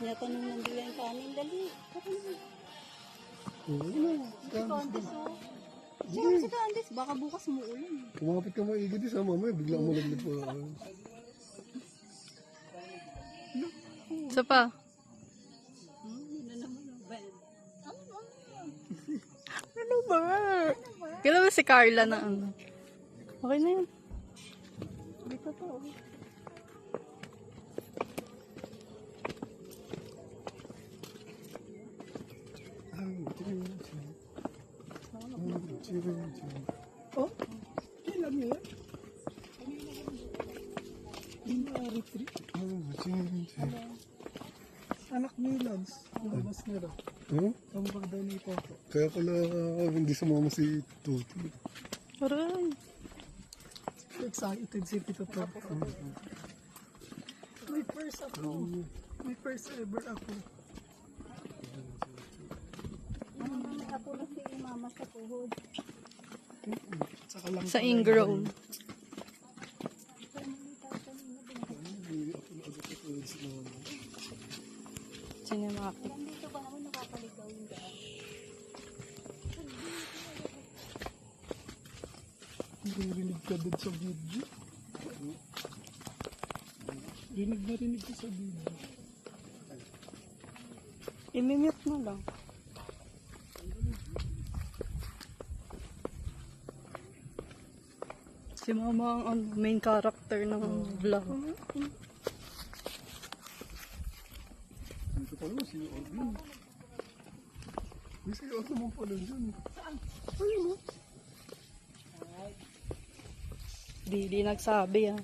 Tinatanong ng bila yung kanin. Dali. Tara na. Na. Si Candice, oh. Sige si Candice. Baka bukas umuulan. Kumapit ka maigi di sa mamaya. Bigla mo laglit po. Isa pa. Ano? Ano ba? Kailan ba si Carla na ano? Okay na yun. Dito to. Oh. Oh? Kailan mo yan? January 3. Anak ni Lance. Lumabas nila. Hmm? Tambag daw ni Papa. Kaya pala ah, hindi sumama si Tuti. Aray. Excited si Tito Papa. May first ako. May first ever ako. Ano naman ako na si mama sa tuhod. Sa ingrown. Cinematic. Dito ba yung daan? Naririnig ka doon sa video. Rinig na rinig ko sa video. I-mute mo lang. Si mama ang ano, main character ng vlog. Dito pala si Odin. May si Odin mo pala dyan. Di, di nagsabi ah.